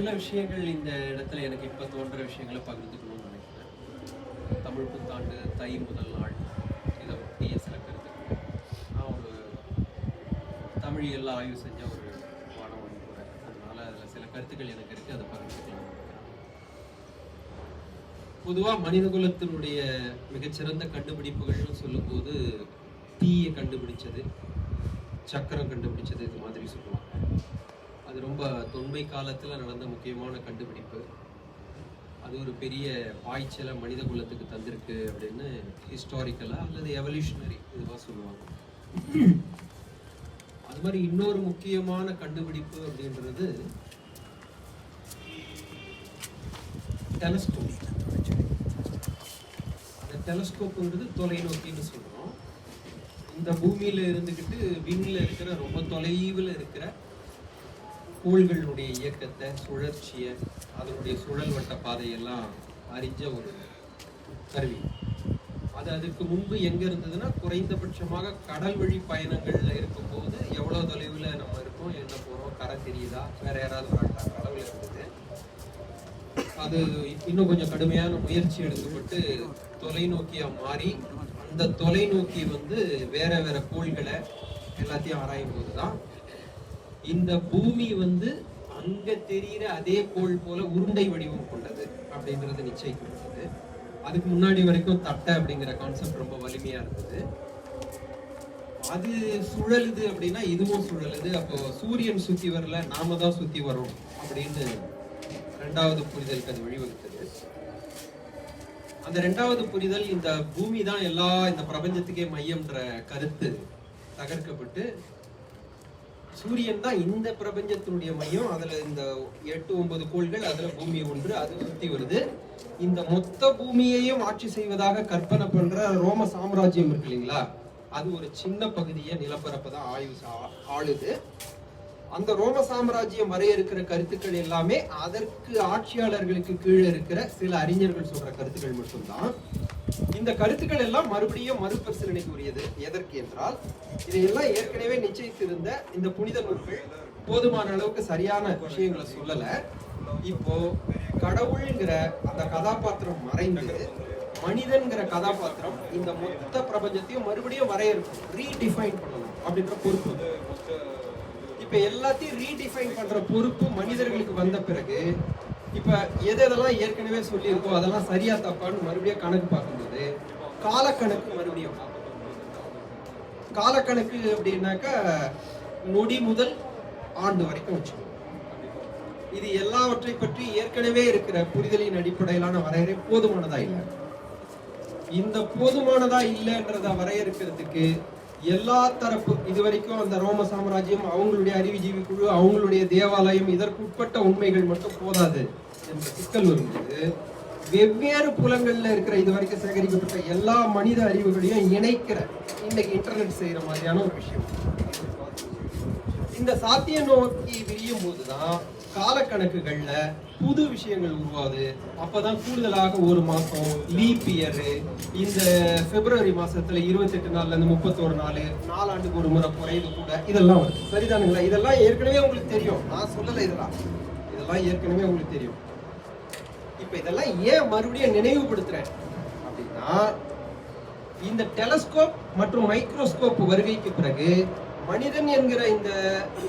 சில விஷயங்கள் இந்த இடத்துல எனக்கு இப்போ தோன்ற விஷயங்களை பகிர்ந்துக்கணும்னு நினைக்கிறேன். தமிழ் புத்தாண்டு தை முதல் நாள் இதை ஒட்டிய சில கருத்துக்கள். நான் ஒரு தமிழியெல்லாம் ஆய்வு செஞ்ச ஒரு மாணவன் கூட அதனால் அதில் சில கருத்துக்கள் எனக்கு இருக்குது அதை பகிர்ந்துக்கலாம் பொதுவாக மனிதகுலத்தினுடைய மிகச்சிறந்த கண்டுபிடிப்புகள்னு சொல்லும்போது தீயை கண்டுபிடிச்சது சக்கரம் கண்டுபிடிச்சது இது மாதிரி சொல்லுவாங்க. அது ரொம்ப தொன்மை காலத்தில் நடந்த முக்கியமான கண்டுபிடிப்பு. அது ஒரு பெரிய பாய்ச்சலை மனித குலத்துக்கு தந்திருக்கு அப்படின்னு ஹிஸ்டாரிக்கலாக அல்லது எவல்யூஷனரி இதுவாக சொல்லுவாங்க. அது மாதிரி இன்னொரு முக்கியமான கண்டுபிடிப்பு அப்படின்றது டெலஸ்கோப் அந்த டெலஸ்கோப்புங்கிறது தொலைநோக்கின்னு சொல்கிறோம் இந்த பூமியில் இருந்துக்கிட்டு விண்ணில் இருக்கிற ரொம்ப தொலைவில் இருக்கிற கூழ்களுடைய இயக்கத்தை சுழற்சியை அதனுடைய சுழல் வட்ட பாதையெல்லாம் அறிஞ்ச ஒரு கருவி. அது அதுக்கு முன்பு எங்கே இருந்ததுன்னா குறைந்தபட்சமாக கடல் வழி பயணங்களில் இருக்கும்போது எவ்வளோ தொலைவில் நம்ம இருக்கோம் என்ன போகிறோம் கரை தெரியுதா வேற யாராவது வராங்களா அளவில் இருந்தது. அது இன்னும் கொஞ்சம் கடுமையான முயற்சி எடுக்கப்பட்டு தொலைநோக்கியாக மாறி அந்த தொலைநோக்கி வந்து வேற வேற கோள்களை எல்லாத்தையும் ஆராயும் போது தான் இந்த பூமி வந்து அங்க தெரியிற அதே கோள் போல உருண்டை வடிவம் கொண்டது அப்படின்றது நிச்சயிக்கப்பட்டது. அதுக்கு முன்னாடி வரைக்கும் தட்டை அப்படிங்கிற கான்செப்ட் ரொம்ப வலிமையா இருந்தது. அது சுழலுது அப்படின்னா இதுவும் சுழலுது. அப்போ சூரியன் சுத்தி வரல நாம தான் சுத்தி வரோம் அப்படின்னு ரெண்டாவது புரிதலுக்கு அது வழிவகுத்தது. அந்த ரெண்டாவது புரிதல் இந்த பூமி தான் எல்லா இந்த பிரபஞ்சத்துக்கே மையம்ன்ற கருத்து தகர்க்கப்பட்டு சூரியன் தான் இந்த பிரபஞ்சத்தினுடைய மையம். அதுல இந்த எட்டு ஒன்பது கோள்கள் அதுல பூமி ஒன்று அது சுற்றி வருது. இந்த மொத்த பூமியையும் ஆட்சி செய்வதாக கற்பனை பண்ற ரோம சாம்ராஜ்யம் இருக்கு இல்லைங்களா? அது ஒரு சின்ன பகுதியை நிலப்பரப்பை தான் ஆய்வு ஆளுது. அந்த ரோம சாம்ராஜ்யம் வரையறுக்கிற கருத்துக்கள் எல்லாமே அதற்கு ஆட்சியாளர்களுக்கு கீழே இருக்கிற சில அறிஞர்கள் சொல்ற கருத்துக்கள் மட்டும்தான். இந்த கருத்துக்கள் எல்லாம் மறுபடியும் மறுபரிசீலனைக்கு உரியது எதற்கு என்றால் இதையெல்லாம் ஏற்கனவே நிச்சயித்திருந்த இந்த புனித நூல்கள் போதுமான அளவுக்கு சரியான விஷயங்களை சொல்லல. இப்போ கடவுள்ங்கிற அந்த கதாபாத்திரம் மறைந்து மனிதன்கிற கதாபாத்திரம் இந்த மொத்த பிரபஞ்சத்தையும் மறுபடியும் வரையறுக்கும் ரீடிஃபைன் பண்ணணும் அப்படின்ற பொறுப்பு. இப்ப எல்லாத்தையும் ரீடிஃபைன் பண்ற பொறுப்பு மனிதர்களுக்கு வந்த பிறகு இப்ப எது எதெல்லாம் ஏற்கனவே சொல்லியிருக்கோ அதெல்லாம் சரியா தப்பான்னு மறுபடியும் கணக்கு பார்க்கும்போது காலக்கணக்கு மறுபடியும் காலக்கணக்கு அப்படின்னாக்கா நொடி முதல் ஆண்டு வரைக்கும் வச்சுக்கோங்க. இது எல்லாவற்றை பற்றி ஏற்கனவே இருக்கிற புரிதலின் அடிப்படையிலான வரையறை போதுமானதா இல்லை? இந்த போதுமானதா இல்லைன்றத வரையறுக்கிறதுக்கு எல்லா தரப்பு இதுவரைக்கும் அந்த ரோம சாம்ராஜ்யம் அவங்களுடைய அறிவுஜீவி குழு அவங்களுடைய தேவாலயம் இதற்கு உட்பட்ட உண்மைகள் மட்டும் போதாது என்ற சிக்கல் வரும்போது வெவ்வேறு புலங்களில் இருக்கிற இது வரைக்கும் சேகரிக்கப்பட்ட எல்லா மனித அறிவுகளையும் இணைக்கிற இன்னைக்கு இன்டர்நெட் செய்கிற மாதிரியான ஒரு விஷயம். இந்த சாத்திய நோக்கி விரியும் போதுதான் காலக்கணக்குகள்ல புது விஷயங்கள் உருவாகுது. அப்பதான் கூடுதலாக ஒரு மாசம் லீப் இயர் இந்த பிப்ரவரி மாசத்துல இருபத்தெட்டு நாள்லேருந்து முப்பத்தோரு நாள் நாலாண்டுக்கு ஒரு முறை குறையுது கூட இதெல்லாம் வருது. சரிதானுங்களா? இதெல்லாம் ஏற்கனவே உங்களுக்கு தெரியும். நான் சொல்லலை இதெல்லாம். இதெல்லாம் ஏற்கனவே உங்களுக்கு தெரியும். இப்ப இதெல்லாம் ஏன் மறுபடியும் நினைவுபடுத்துறேன்? அப்படின்னா இந்த டெலஸ்கோப் மற்றும் மைக்ரோஸ்கோப் வருகைக்கு பிறகு மனிதன் என்கிற இந்த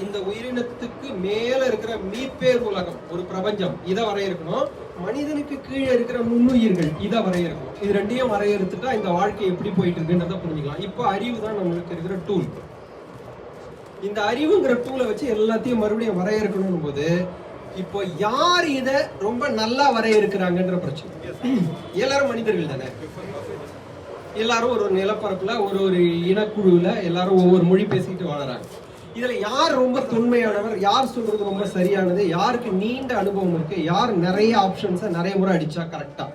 இந்த உயிரினத்துக்கு மேல இருக்கிற மீப்பேர் உலகம் ஒரு பிரபஞ்சம் இதை வரையறுக்கணும். மனிதனுக்கு கீழே இருக்கிற நுண்ணுயிர்கள் இதை வரையறுக்கணும். இது ரெண்டையும் வரையறுத்துட்டா இந்த வாழ்க்கை எப்படி போயிட்டு இருக்குன்றத புரிஞ்சுக்கலாம். இப்போ அறிவு தான் நம்மளுக்கு இருக்கிற டூல் இந்த அறிவுங்கிற டூலை வச்சு எல்லாத்தையும் மறுபடியும் வரையறுக்கணும் போது இப்போ யார் இதை ரொம்ப நல்லா வரையறுக்கிறாங்கன்ற பிரச்சனை. எல்லாரும் மனிதர்கள் தானே? எல்லாரும் ஒரு ஒரு நிலப்பரப்புல ஒரு ஒரு இனக்குழுவில் எல்லாரும் ஒவ்வொரு மொழி பேசிக்கிட்டு வாழறாங்க இதில் யார் ரொம்ப தொன்மையானவர் யார் சொல்றது ரொம்ப சரியானது யாருக்கு நீண்ட அனுபவம் இருக்கு யார் நிறைய ஆப்ஷன்ஸை நிறைய முறை அடிச்சா கரெக்டாக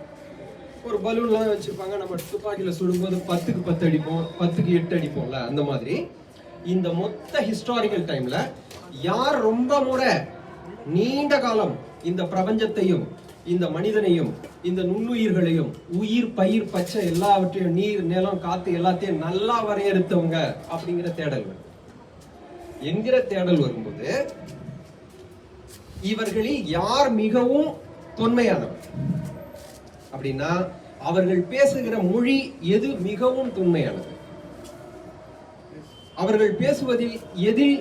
ஒரு பலூன்லாம் வச்சுருப்பாங்க நம்ம துப்பாக்கியில் சுடும்போது பத்துக்கு பத்து அடிப்போம் பத்துக்கு எட்டு அடிப்போம்ல அந்த மாதிரி. இந்த மொத்த ஹிஸ்டாரிக்கல் டைமில் யார் ரொம்ப முறை நீண்ட காலம் இந்த பிரபஞ்சத்தையும் இந்த மனிதனையும் இந்த நுண்ணுயிர்களையும் உயிர் பயிர் பச்சை எல்லாவற்றையும் நீர் நிலம் காத்து எல்லாத்தையும் நல்லா வரையறுத்தவங்க அப்படிங்கிற தேடல் வரும் என்கிற தேடல் வரும்போது இவர்களில் யார் மிகவும் தொன்மையானவர்? அப்படின்னா அவர்கள் பேசுகிற மொழி எது மிகவும் தொன்மையானது? அவர்கள் பேசுவதில் எதில்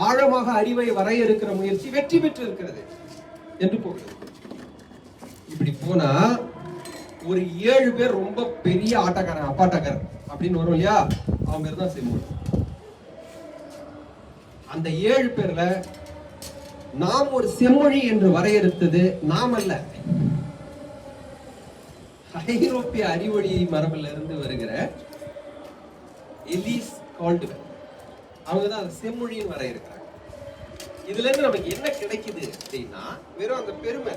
ஆழமாக அறிவை வரையறுக்கிற முயற்சி வெற்றி பெற்று இருக்கிறது என்று போகிறது இப்படி போனா ஒரு ஏழு பேர் ரொம்ப பெரிய ஆட்டக்காரன் அப்பாட்டக்காரன் அப்படின்னு வரும் இல்லையா? அவங்க பேர் தான் செம்மொழி அந்த ஏழு பேர்ல நாம் ஒரு செம்மொழி என்று வரையறுத்தது நாம் அல்ல. ஐரோப்பிய அறிவொழி மரபில் இருந்து வருகிற எலிஸ் கால்டுவெல். அவங்க தான் செம்மொழின்னு வரையறுக்கிறாங்க. இதுல இருந்து நமக்கு என்ன கிடைக்குது அப்படின்னா வெறும் அந்த பெருமை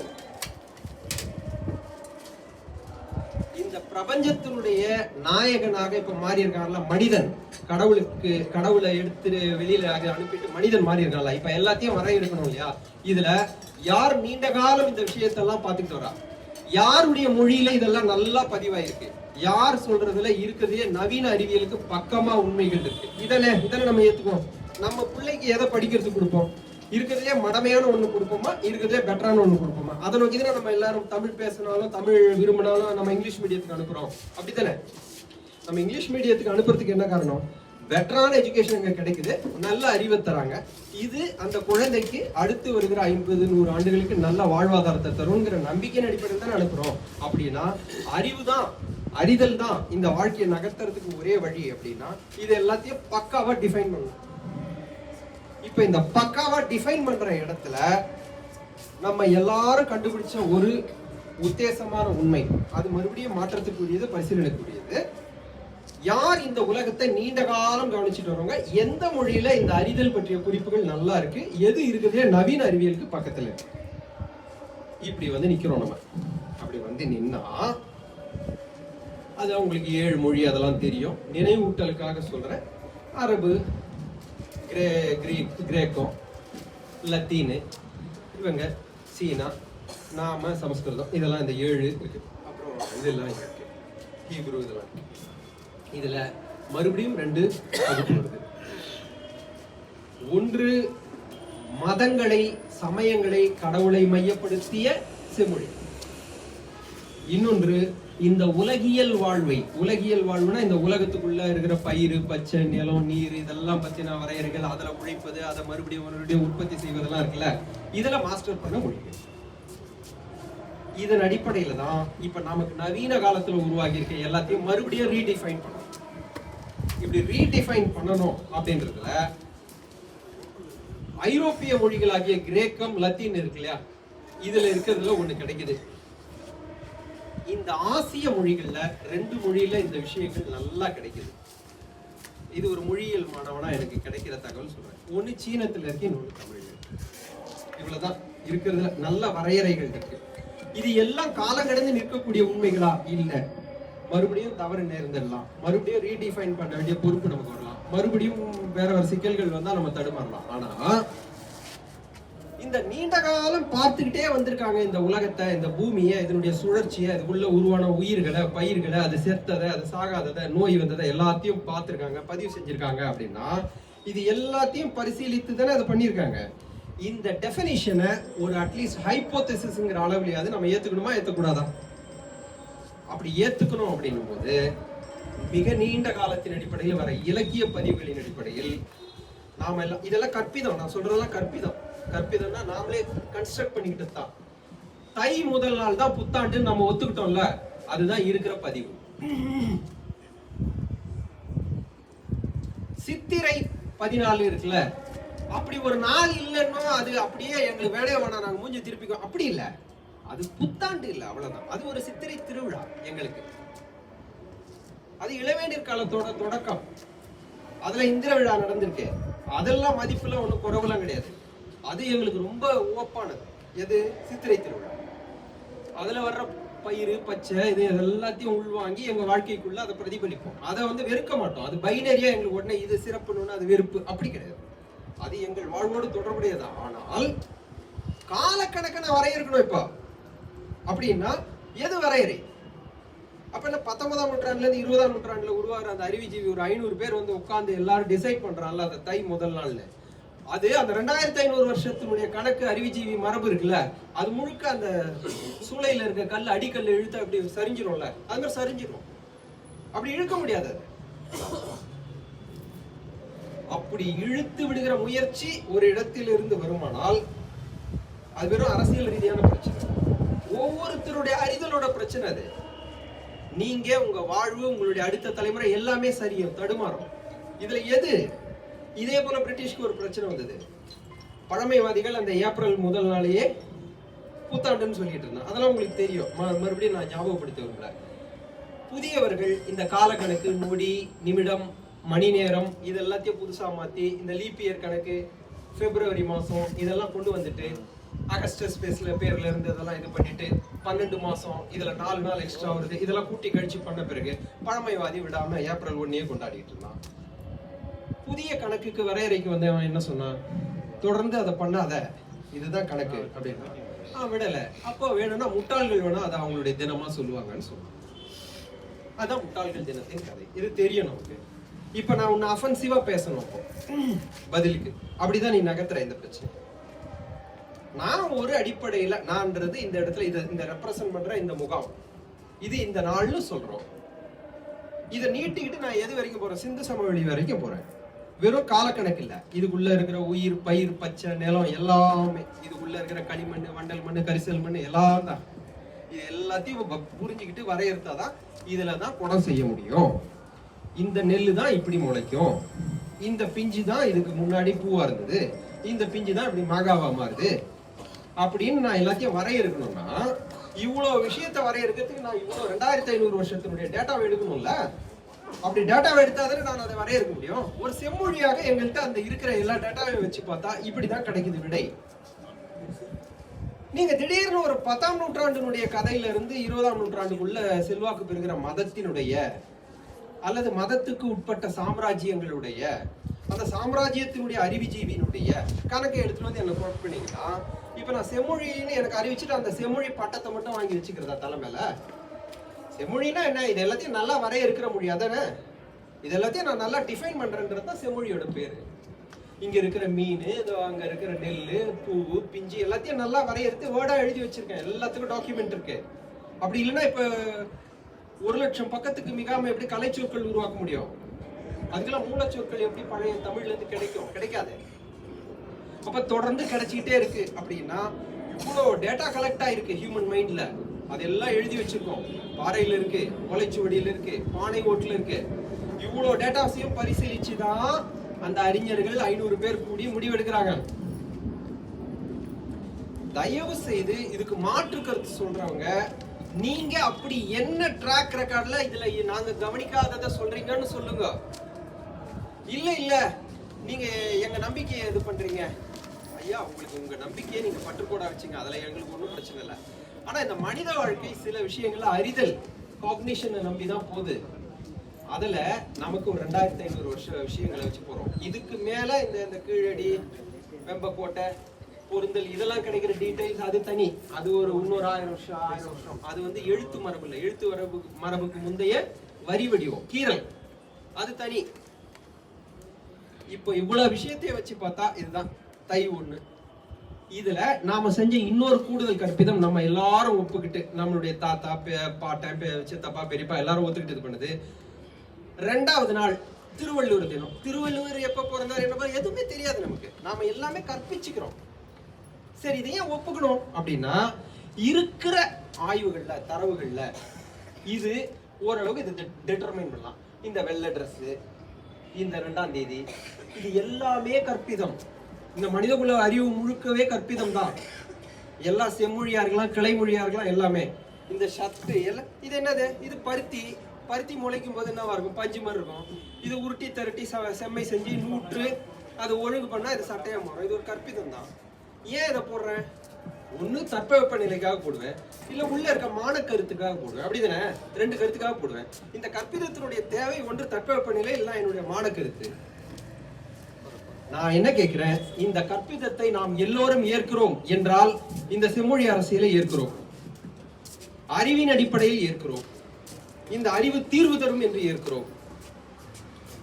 இந்த பிரபஞ்சத்தினுடைய நாயகனாக இப்ப மாறி இருக்காங்கல்ல மனிதன். கடவுளுக்கு கடவுளை எடுத்து வெளியில அனுப்பிட்டு மனிதன் மாறி இருக்காங்கல்ல இப்ப எல்லாத்தையும் வரையறுக்கணும் இல்லையா? இதுல யார் நீண்ட காலம் இந்த விஷயத்தெல்லாம் பார்த்துட்டு வரா? யாருடைய மொழியில இதெல்லாம் நல்லா பதிவாயிருக்கு? யார் சொல்றதுல இருக்கிறதே நவீன அறிவியலுக்கு பக்கமா உண்மைகள் இருக்கு. இதனை இதனை நம்ம ஏத்துக்குவோம். நம்ம பிள்ளைக்கு எதை படிக்கிறதுக்கு கொடுப்போம்? இருக்கிறதுலே மடமையான ஒன்று கொடுப்போமா? இருக்கிறதுலே பெட்டரான ஒன்று கொடுப்போமா? அதை நோக்கி தான் நம்ம எல்லாரும் தமிழ் பேசினாலும் தமிழ் விரும்பினாலும் நம்ம இங்கிலீஷ் மீடியத்துக்கு அனுப்புறோம். அப்படித்தானே? நம்ம இங்கிலீஷ் மீடியத்துக்கு அனுப்புறதுக்கு என்ன காரணம்? பெட்டரான எஜுகேஷன் இங்கே கிடைக்குது. நல்ல அறிவை தராங்க. இது அந்த குழந்தைக்கு அடுத்து வருகிற ஐம்பது நூறு ஆண்டுகளுக்கு நல்ல வாழ்வாதாரத்தை தருங்கிற நம்பிக்கையின் அடிப்படையில் தான் அனுப்புறோம். அப்படின்னா அறிவு தான் அறிதல் தான் இந்த வாழ்க்கையை நகர்த்துறதுக்கு ஒரே வழி அப்படின்னா இது எல்லாத்தையும் பக்காவாக டிஃபைன் பண்ணணும் இப்போ இந்த பக்காவா டிஃபைன் பண்ற இடத்துல நம்ம எல்லாரும் கண்டுபிடிச்ச ஒரு உத்தேசமான உண்மை. அது மறுபடியும் மாற்றத்துக்குரியது பரிசீலனைக்குரியது. யார் இந்த உலகத்தை நீண்ட காலம் கவனிச்சுட்டு வரவங்க எந்த மொழியில இந்த அறிதல் பற்றிய குறிப்புகள் நல்லா இருக்கு? எது இருக்குதே நவீன அறிவியலுக்கு பக்கத்துல இருக்கு. இப்படி வந்து நிக்கிறோம் நம்ம. அப்படி வந்து நின்னா அது உங்களுக்கு ஏழு மொழி அதெல்லாம் தெரியும். நினைவூட்டலுக்காக சொல்றேன். அரபு கிரே கிரீக் கிரேக்கம் லத்தீனு இவங்க சீனா நாம சமஸ்கிருதம் இதெல்லாம் இந்த ஏழு அப்புறம் இதெல்லாம் இங்க இருக்கு. ஹீப்ரு இதெல்லாம் இதில் மறுபடியும் ரெண்டு வகுப்பு வருது. ஒன்று மதங்களை சமயங்களை கடவுளை மையப்படுத்திய செம்மொழி. இன்னொன்று இந்த உலகியல் வாழ்வை உலகியல் வாழ்வுனா இந்த உலகத்துக்குள்ள இருக்கிற பயிர் பச்சை நிலம் நீர் இதெல்லாம் பத்தின வரையறைகள் அதுல உழைப்பது அதை மறுபடியும் மறுபடியும் உற்பத்தி செய்வதெல்லாம் இருக்குல்ல? இதுல மாஸ்டர் பண்ண முடியும். இதன் அடிப்படையில தான் இப்ப நமக்கு நவீன காலத்துல உருவாகி இருக்க எல்லாத்தையும் மறுபடியும் ரீடிஃபைன் பண்ணணும். இப்படி ரீடிஃபைன் பண்ணணும் அப்படின்றதுல ஐரோப்பிய மொழிகளாகிய கிரேக்கம் லத்தீன் இருக்கு இல்லையா? இதுல இருக்கிறதுல ஒண்ணு கிடைக்குது. இந்த ஆசிய மொழிகளில் ரெண்டு மொழியில் இந்த விஷயங்கள் நல்லா கிடைக்குது. இது ஒரு மொழியியல் மாணவனாக எனக்கு கிடைக்கிற தகவல் சொல்கிறேன் ஒன்று சீனத்தில் இருக்கு இன்னொன்று தமிழில் இவ்வளோதான் இருக்கிறதுல நல்ல வரையறைகள் இருக்கு. இது எல்லாம் காலங்கடந்து நிற்கக்கூடிய உண்மைகளா? இல்லை. மறுபடியும் தவறு நேர்ந்துடலாம். மறுபடியும் ரீடிஃபைன் பண்ண வேண்டிய பொறுப்பு நமக்கு வரலாம். மறுபடியும் வேற வேற சிக்கல்கள் வந்தால் நம்ம தடுமாறலாம். ஆனால் இந்த நீண்ட காலம் பார்த்துக்கிட்டே வந்திருக்காங்க இந்த உலகத்தை இந்த பூமியை இதனுடைய சுழற்சியை இதுக்குள்ள உருவான உயிர்களை பயிர்களை அது செத்ததை அது சாகாததை நோய் வந்ததை எல்லாத்தையும் பார்த்துருக்காங்க பதிவு செஞ்சுருக்காங்க அப்படின்னா இது எல்லாத்தையும் பரிசீலித்து தானே அதை பண்ணியிருக்காங்க. இந்த டெஃபினிஷனை ஒரு அட்லீஸ்ட் ஹைப்போத்தசிஸ்ங்கிற அளவுலையாவது நம்ம ஏற்றுக்கணுமா ஏற்றக்கூடாதா அப்படி ஏற்றுக்கணும் அப்படின்னும் போது மிக நீண்ட காலத்தின் அடிப்படையில் வர இலக்கிய பதிவுகளின் அடிப்படையில் நாம எல்லாம் இதெல்லாம் கற்பிதம் நான் சொல்றதெல்லாம் கற்பிதம். கற்பிதம்னா நாமளே கன்ஸ்ட்ரக்ட் பண்ணிக்கிட்டு தான் தை முதல் நாள் தான் புத்தாண்டு நம்ம ஒத்துக்கிட்டோம்ல அதுதான் இருக்கிற பதிவு. சித்திரை பதினாலு இருக்குல்ல அப்படி ஒரு நாள் இல்லைன்னா அது அப்படியே எங்களுக்கு வேலையை வேணாம் நாங்க மூஞ்சி திருப்பிக்கோ அப்படி இல்லை. அது புத்தாண்டு இல்ல அவ்வளவுதான். அது ஒரு சித்திரை திருவிழா எங்களுக்கு. அது இளவேநீர் காலத்தோட தொடக்கம். அதுல இந்திர விழா நடந்திருக்கு. அதெல்லாம் மதிப்புலாம் ஒண்ணும் குறவுலாம் கிடையாது. அது எங்களுக்கு ரொம்ப உவப்பானது. எது? சித்திரை திருவிழா. அதில் வர்ற பயிறு பச்சை இது எல்லாத்தையும் உள்வாங்கி எங்கள் வாழ்க்கைக்குள்ளே அதை பிரதிபலிப்போம். அதை வந்து வெறுக்க மாட்டோம். அது பைனரியாக எங்களுக்கு உடனே இது சிறப்புன்னு அது வெறுப்பு. அப்படி கிடையாது. அது எங்கள் வாழ்வோடு தொடர்புடையதா? ஆனால் காலக்கணக்கை நான் வரையறுக்கணும் இப்போ. அப்படின்னா எது வரையறை? அப்ப என்ன பத்தொன்பதாம் நூற்றாண்டுல இருந்து இருபதாம் நூற்றாண்டுல உருவாகிற அந்த அறிவிஜீவி ஒரு ஐநூறு பேர் வந்து உட்காந்து எல்லாரும் டிசைட் பண்றாங்கல்ல அந்த தை முதல் நாள்ல அது அந்த ரெண்டாயிரத்தி ஐநூறு வருஷத்தினுடைய கணக்கு அறிவுஜீவி மரபு இருக்குல்ல அது முழுக்க அந்த சூளையில இருக்க கல் அடிக்கல் இழுத்து அப்படி சரிஞ்சிரும்ல. அது மாதிரி சரிஞ்சிரும். அப்படி இழுக்க முடியாது அது. அப்படி இழுத்து விடுகிற முயற்சி ஒரு இடத்திலிருந்து வருமானால் அது வெறும் அரசியல் ரீதியான பிரச்சனை. ஒவ்வொருத்தருடைய அறிதலோட பிரச்சனை அது. நீங்க உங்க வாழ்வு உங்களுடைய அடுத்த தலைமுறை எல்லாமே சரியும் தடுமாறும். இதுல எது இதே போல பிரிட்டிஷ்க்கு ஒரு பிரச்சனை வந்தது. பழமைவாதிகள் அந்த ஏப்ரல் முதல் நாளையே புத்தாண்டுன்னு சொல்லிட்டு இருந்தான் அதெல்லாம் உங்களுக்கு தெரியும். ம- மறுபடியும் நான் ஞாபகப்படுத்த விரும்பல புதியவர்கள் இந்த காலக்கணக்கு நொடி நிமிடம் மணி நேரம் இது எல்லாத்தையும் புதுசாக மாற்றி இந்த லீப் இயர் கணக்கு பிப்ரவரி மாதம் இதெல்லாம் கொண்டு வந்துட்டு அகஸ்டஸ் ஸ்பேஸ்ல பேரில் இருந்து இதெல்லாம் இது பண்ணிட்டு பன்னெண்டு மாதம் இதில் நாலு நாள் எக்ஸ்ட்ரா வருது இதெல்லாம் கூட்டி கழிச்சு பண்ண பிறகு பழமைவாதி விடாமல் ஏப்ரல் ஒன்றையே கொண்டாடிட்டு இருந்தான். புதிய கணக்குக்கு வரையறைக்கு வந்தவன் என்ன சொன்னான்? தொடர்ந்து அதை பண்ணாத. இதுதான் கணக்கு. அப்படின்னா ஆ விடலை. அப்போ வேணும்னா முட்டாள்கள் வேணா அதை அவங்களுடைய தினமா சொல்லுவாங்கன்னு சொன்னான். அதான் முட்டாள்கள் தினத்தின் கதை. இது தெரியும் நமக்கு. இப்போ நான் உன்னை அஃபென்சிவா பேசணும் அப்போ பதிலுக்கு. அப்படிதான் நீ நகர்த்துற இந்த பிரச்சனை. நான் ஒரு அடிப்படையில நான்ன்றது இந்த இடத்துல இதை இந்த ரெப்ரசன்ட் பண்ற இந்த முகாம். இது இந்த நாள்னு சொல்றோம். இதை நீட்டிக்கிட்டு நான் எது வரைக்கும் போறேன்? சிந்து சமவெளி வரைக்கும் போறேன். வெறும் காலக்கணக்கு இல்லை இதுக்குள்ள இருக்கிற உயிர் பயிர் பச்சை நிலம் எல்லாமே. இதுக்குள்ள இருக்கிற களிமண் வண்டல் மண் கரிசல் மண் எல்லாம் தான். இது எல்லாத்தையும் புரிஞ்சுக்கிட்டு வரையறுத்தா தான் இதுல தான் குடம் செய்ய முடியும். இந்த நெல் தான் இப்படி முளைக்கும். இந்த பிஞ்சு தான் இதுக்கு முன்னாடி பூவா இருந்தது. இந்த பிஞ்சு தான் இப்படி மாகாவா மாறுது. அப்படின்னு நான் எல்லாத்தையும் வரையறுக்கணும்னா இவ்வளோ விஷயத்தை வரையறுக்கிறதுக்கு நான் இவ்வளோ ரெண்டாயிரத்தி ஐநூறு வருஷத்தினுடைய டேட்டாவை எடுக்கணும்ல? அப்படி டேட்டாவை எடுத்தாதானே நான் அதை வரையறுக்க முடியும்? ஒரு செம்மொழியாக எங்கள்கிட்ட அந்த இருக்கிற எல்லா டேட்டாவையும் வச்சு பார்த்தா இப்படிதான் கிடைக்குது விடை. நீங்க திடீர்னு ஒரு பத்தாம் நூற்றாண்டினுடைய கதையில இருந்து இருபதாம் நூற்றாண்டுக்குள்ள செல்வாக்கு பெறுகிற மதத்தினுடைய அல்லது மதத்துக்கு உட்பட்ட சாம்ராஜ்யங்களுடைய அந்த சாம்ராஜ்யத்தினுடைய அறிவுஜீவியினுடைய கணக்கை எடுத்துட்டு வந்து என்ன பண்ணீங்கன்னா இப்ப நான் செம்மொழின்னு எனக்கு அறிவிச்சுட்டு அந்த செம்மொழி பட்டத்தை மட்டும் வாங்கி வச்சுக்கிறதா தலைமையில? செம்மொழினா என்ன? இது எல்லாத்தையும் நல்லா வரைய இருக்கிற மொழி அதானே இது எல்லாத்தையும் நான் நல்லா டிஃபைன் பண்றேன்றது தான் செம்மொழியோட பேர். இங்க இருக்கிற மீன் இதோ அங்க இருக்கிற நெல் பூவு பிஞ்சு எல்லாத்தையும் நல்லா வரையறுத்து வேர்டா எழுதி வச்சிருக்கேன். எல்லாத்துக்கும் டாக்குமெண்ட் இருக்கு. அப்படி இல்லைன்னா இப்ப ஒரு லட்சம் பக்கத்துக்கு மிகாம எப்படி கலைச்சொற்கள் உருவாக்க முடியும்? அதுக்கெல்லாம் மூலச்சொற்கள் எப்படி பழைய தமிழ்ல இருந்து கிடைக்கும்? கிடைக்காது. அப்ப தொடர்ந்து கிடைச்சிக்கிட்டே இருக்கு. அப்படின்னா இவ்வளோ டேட்டா கலெக்ட் ஆயிருக்கு ஹியூமன் மைண்ட்ல அதெல்லாம் எழுதி வச்சிருக்கோம். பாறையில இருக்கு ஓலைச்சுவடியில் இருக்கு பானை ஓட்டில் இருக்கு. இவ்வளோ டேட்டாஸையும் பரிசீலிச்சு தான் அந்த அறிஞர்கள் ஐநூறு பேர் கூடி முடிவெடுக்கிறாங்க. தயவு செய்து இதுக்கு மாற்று கருத்து சொல்றவங்க நீங்க அப்படி என்ன ட்ராக் ரெக்கார்ட்ல இதுல நாங்க கவனிக்காததை சொல்றீங்கன்னு சொல்லுங்க. இல்ல இல்ல. நீங்க எங்க நம்பிக்கையை இது பண்றீங்க. ஐயா உங்களுக்கு உங்க நம்பிக்கையை நீங்க பட்டுக்கோட வச்சுங்க. அதுல எங்களுக்கு ஒன்றும் பிரச்சனை இல்லை. ஆனா இந்த மனித வாழ்க்கை சில விஷயங்கள்ல அறிதல் காக்னிஷனை நம்பி தான் போகுது. அதுல நமக்கு ஒரு ரெண்டாயிரத்தி ஐநூறு வருஷ விஷயங்களை வச்சு போறோம். இதுக்கு மேல இந்த இந்த கீழடி வெம்பக்கோட்டை பொருந்தல் இதெல்லாம் கிடைக்கிற டீடைல்ஸ் அது தனி. அது ஒரு இன்னொரு ஆயிரம் வருஷம் ஆயிரம் வருஷம். அது வந்து எழுத்து மரபு இல்லை. எழுத்து மரபு மரபுக்கு முந்தைய வரி வடிவம் கீரல் அது தனி. இப்போ இவ்வளவு விஷயத்தையே வச்சு பார்த்தா இதுதான் தை ஒண்ணு. இதுல நாம செஞ்ச இன்னொரு கூடுதல் கற்பிதம் நம்ம எல்லாரும் ஒப்புக்கிட்டு நம்மளுடைய தாத்தா பே- பாட்டன் சித்தப்பா பெரியப்பா எல்லாரும் ஒத்துக்கிட்டு இது பண்ணுது. ரெண்டாவது நாள் திருவள்ளுவர் தினம். திருவள்ளுவர் எப்ப பிறந்தார் என்ன எதுவுமே தெரியாது நமக்கு. நாம எல்லாமே கற்பிச்சுக்கிறோம். சரி இதை ஏன் ஒப்புக்கணும் அப்படின்னா இருக்கிற ஆய்வுகள்ல தரவுகள்ல இது ஓரளவுக்கு இது டிட்டர்மைன் பண்ணலாம். இந்த வெள்ளை ட்ரெஸ்ஸு இந்த ரெண்டாம் தேதி இது எல்லாமே கற்பிதம். இந்த மனிதகுல அறிவு முழுக்கவே கற்பிதம் தான் எல்லா செம்மொழியா இருக்கலாம் கிளைமொழியா இருக்கலாம் எல்லாமே. இந்த சத்து எல்லாம் இது என்னது? இது பருத்தி. பருத்தி முளைக்கும் போது என்னவா இருக்கும்? பஞ்சு மாதிரி இருக்கும். இது உருட்டி திரட்டி செ- செம்மை செஞ்சு நூற்று அது ஒழுங்கு பண்ணா இது சட்டையா மாறும். இது ஒரு கற்பிதம் தான் ஏன் இதை போடுறேன்? ஒன்று தட்பவெப்ப நிலைக்காக போடுவேன். இல்ல உள்ள இருக்க மான கருத்துக்காக போடுவேன். அப்படிதானே? ரெண்டு கருத்துக்காக போடுவேன். இந்த கற்பிதத்தினுடைய தேவை ஒன்று தட்பவெப்ப நிலை இல்லை என்னுடைய மான கருத்து நான் என்ன கேட்கிறேன்? இந்த கற்பிதத்தை நாம் எல்லோரும் ஏற்கிறோம் என்றால் இந்த செம்மொழி அரசியலை ஏற்கிறோம். அறிவின் அடிப்படையில் ஏற்கிறோம். இந்த அறிவு தீர்வு தரும் என்று ஏற்கிறோம்.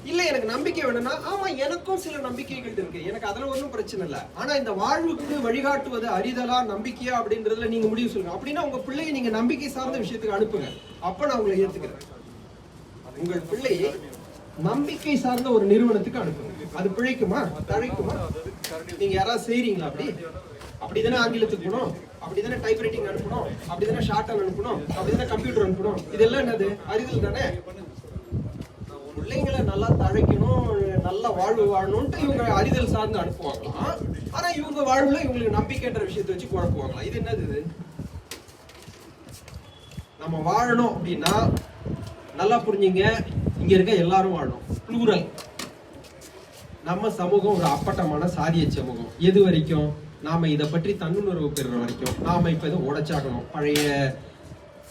இல்ல எனக்கு நம்பிக்கை வேணும்னா ஆமா எனக்கும் சில நம்பிக்கைகள் இருக்கு. எனக்கு அதுல ஒன்றும் பிரச்சனை இல்லை. ஆனா இந்த வாழ்வுக்கு வழிகாட்டுவது அறிதலா நம்பிக்கையா அப்படின்றதுல நீங்க முடிவு சொல்லுங்க. அப்படின்னா உங்க பிள்ளையை நீங்க நம்பிக்கை சார்ந்த விஷயத்துக்கு அனுப்புங்க. அப்ப நான் உங்களை ஏத்துக்கிறேன். உங்கள் பிள்ளையை நம்பிக்கை சார்ந்த ஒரு நிறுவனத்துக்கு அனுப்புங்க. அது பிழைக்குமா? தழைக்குமா? நீங்க யாராவது செய்றீங்களா அப்படி? அப்படிதானே ஆங்கிலத்துக்கு போனோம் அப்படிதானே டைப் ரைட்டிங் அனுப்பணும். அப்படிதானே ஷார்ட் அனுப்பணும். அப்படிதானே கம்ப்யூட்டர் அனுப்பணும். இதெல்லாம் என்னது? அறிதல் தானே? பிள்ளைங்களை நல்லா தழைக்கணும் நல்ல வாழ்வு வாழணும்ட்டு இவங்க அறிதல் சார்ந்து அனுப்புவாங்களாம். ஆனா இவங்க வாழ்வுல இவங்களுக்கு நம்பிக்கைன்ற விஷயத்தை வச்சு குழப்புவாங்களாம். இது என்னது இது? நம்ம வாழணும் அப்படின்னா நல்லா புரிஞ்சுங்க. இங்க இருக்க எல்லாரும் வாழணும். ப்ளூரல் நம்ம சமூகம் ஒரு அப்பட்டமான சாதிய சமூகம். எது வரைக்கும்? நாம இதை பற்றி தன்னுணர்வு பெறுற வரைக்கும். நாம இப்ப இதை உடைச்சாகணும். பழைய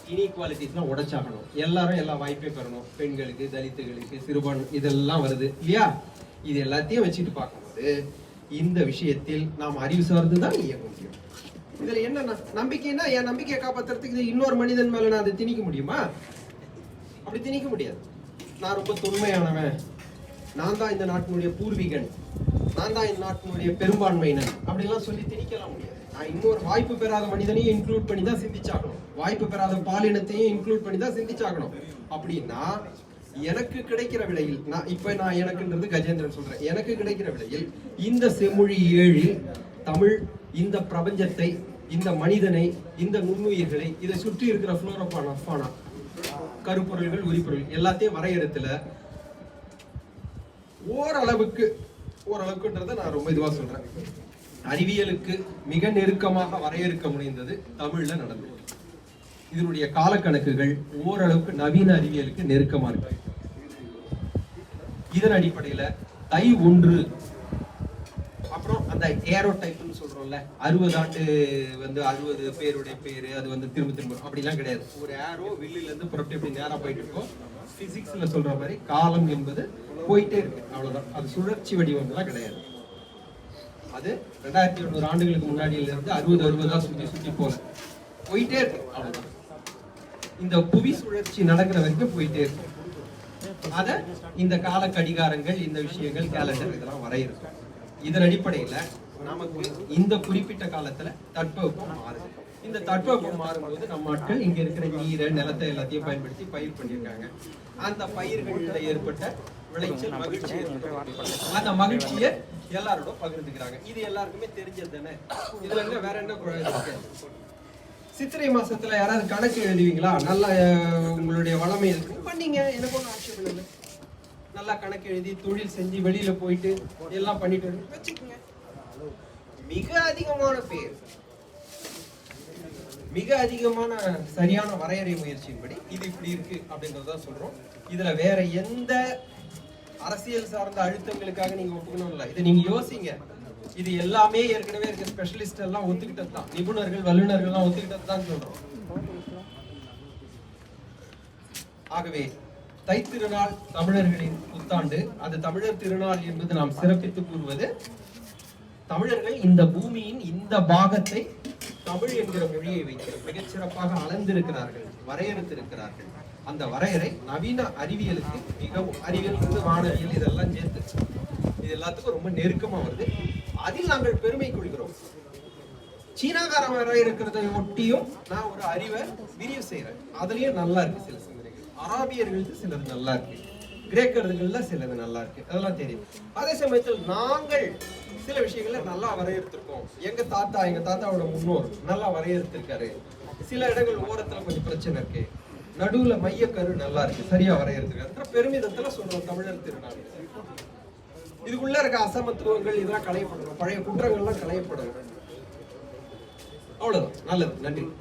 இன்இக்வாலிட்டிஸ்லாம் உடைச்சாகணும். எல்லாரும் எல்லா வாய்ப்பே பெறணும். பெண்களுக்கு தலித்துகளுக்கு சிறுபான் இதெல்லாம் வருது. இல்லையா? இது எல்லாத்தையும் வச்சுட்டு பார்க்கும்போது இந்த விஷயத்தில் நாம் அறிவு சார்ந்து தான் இயக்க முடியும். இதுல என்ன நம்பிக்கைன்னா என் நம்பிக்கையை காப்பாத்துறதுக்கு இன்னொரு மனிதன் மேல நான் அதை திணிக்க முடியுமா? அப்படி திணிக்க முடியாது. நான் ரொம்ப தொன்மையானவன். நான் தான் இந்த நாட்டினுடைய பூர்வீகன். நான் தான் இந்த நாட்டினுடைய பெரும்பான்மையினர். அப்படிலாம் சொல்லி திணிக்கலாம் முடியாது நான் இன்னொரு வாய்ப்பு பெறாத மனிதனையும் இன்க்ளூட் பண்ணி தான் சிந்திச்சாகணும். வாய்ப்பு பெறாத பாலினத்தையும் இன்க்ளூட் பண்ணி தான் சிந்திச்சாகணும். அப்படின்னா எனக்கு கிடைக்கிற விலையில் நான் இப்போ நான் எனக்குன்றது கஜேந்திரன் சொல்கிறேன் எனக்கு கிடைக்கிற விலையில் இந்த செம்மொழி ஏழில் தமிழ் இந்த பிரபஞ்சத்தை இந்த மனிதனை இந்த நுண்ணுயிர்களை இதை சுற்றி இருக்கிற ஃப்ளோரோபானா ஃபானா கருப்பொருள்கள் உரிப்பொருள் எல்லாத்தையும் வரையறுத்துல ஓரளவுக்கு ஓரளவுக்குன்றத நான் ரொம்ப இதுவாக சொல்றேன். அறிவியலுக்கு மிக நெருக்கமாக வரையறுக்க முடிந்தது தமிழ்ல நடந்தது. இதனுடைய காலக்கணக்குகள் ஓரளவுக்கு நவீன அறிவியலுக்கு நெருக்கமாக இருக்கு. இதன் அடிப்படையில் தை ஒன்று அந்த ஏரோ டைப்னு சொல்றோம்ல அறுபது ஆண்டு வந்து அறுபது பேருடைய பேரு அது வந்து திரும்ப திரும்ப அப்படிலாம் கிடையாது. ஒரு ஏரோ வில்லுல இருந்து புறப்பட்டு இப்படி நேரா போயிட்டு இருக்கோம். பிசிக்ஸ்ல சொல்ற மாதிரி காலம் என்பது போயிட்டே இருக்கு. அவ்வளவுதான். அது சுழற்சி வடிவம்லாம் கிடையாது. அது ரெண்டாயிரத்தி எண்ணூறு ஆண்டுகளுக்கு முன்னாடியில இருந்து அறுபது அறுபதா சுத்தி சுத்தி போல. போயிட்டே இருக்கு. அவ்வளவுதான். இந்த புவி சுழற்சி நடக்கிற வரைக்கும் போயிட்டே இருக்கு. அத இந்த கால கடிகாரங்கள் இந்த விஷயங்கள் கேலண்டர் இதெல்லாம் வரையிருக்கும் இதன் அடிப்படையில நமக்கு இந்த குறிப்பிட்ட காலத்துல தட்பவெப்பம் மாறுது இந்த தட்பவெப்பம் மாறும்போது நம்ம ஆட்கள் இங்க இருக்கிற நீரை நிலத்தை எல்லாத்தையும் பயன்படுத்தி பயிர் பண்ணியிருக்காங்க. அந்த பயிர்கள்ல ஏற்பட்ட விளைச்சல் மகிழ்ச்சி அந்த மகிழ்ச்சியை எல்லாரோட பகிர்ந்துக்கிறாங்க. இது எல்லாருக்குமே தெரிஞ்சது தானே? இதுல என்ன வேற என்ன குழந்தை சித்திரை மாசத்துல யாராவது கணக்கு எழுதுவீங்களா? நல்லா உங்களுடைய வளமை இருக்கு. பண்ணீங்க. எனக்கு ஒன்றும் ஆட்சேபம் இல்லை. நல்லா கணக்கு எழுதி தொழில் செஞ்சு வெளியில போயிட்டு எல்லாம் பண்ணிட்டு வச்சுக்கோங்க. மிக அதிகமான பேர். மிக அதிகமான சரியான வரையறை முயற்சியின்படி இது இப்படி இருக்கு அப்படின்றத சொல்றோம். இதுல வேற எந்த அரசியல் சார்ந்த அழுத்தங்களுக்காக நீங்க ஒப்புக்கணும் இல்ல. இதை நீங்க யோசிங்க. இது எல்லாமே ஏற்கனவே இருக்க ஸ்பெஷலிஸ்ட் எல்லாம் ஒத்துக்கிட்டது தான். நிபுணர்கள் வல்லுநர்கள் எல்லாம் ஒத்துக்கிட்டது தான் சொல்றோம். ஆகவே தைத்திருநாள் தமிழர்களின் புத்தாண்டு. அது தமிழர் திருநாள் என்பது நாம் சிறப்பித்து கூறுவது. தமிழர்கள் இந்த பூமியின் இந்த பாகத்தை தமிழ் என்கிற மொழியை வைத்து மிகச் சிறப்பாக அளந்திருக்கிறார்கள் வரையறுத்திருக்கிறார்கள். அந்த வரையறை நவீன அறிவியலுக்கு மிகவும் அறிவியல் வந்து வானவியல் இதெல்லாம் சேர்த்து. இது எல்லாத்துக்கும் ரொம்ப நெருக்கமாக வருது. அதில் நாங்கள் பெருமை கொள்கிறோம். சீனாக்காரன் இருக்கிறத ஒட்டியும் நான் ஒரு அறிவை விரிவு செய்கிறேன் அதுலயும் நல்லா இருக்கு சில சிந்தனைகள். அராபியர்களுக்கு சிலது நல்லா இருக்கு. கிரேக்கர்கள்ல சிலது நல்லா இருக்கு. அதெல்லாம் தெரியும். அதே சமயத்தில் நாங்கள் சில விஷயங்களை நல்லா வரையறுத்திருக்கோம். எங்க தாத்தா எங்க தாத்தாவோட முன்னோர் நல்லா வரையறுத்திருக்காரு. சில இடங்கள் ஓரத்துல கொஞ்சம் பிரச்சனை இருக்கு. நடுவுல மையக்கரு நல்லா இருக்கு. சரியா வரையறுத்திருக்காரு. பெருமிதத்துல சொல்றோம் தமிழர் திருநாள். இதுக்குள்ள இருக்க அசமத்துவங்கள் இதெல்லாம் களையப்படணும். பழைய குற்றங்கள்லாம் களையப்படணும். அவ்வளவுதான். நல்லது. நன்றி.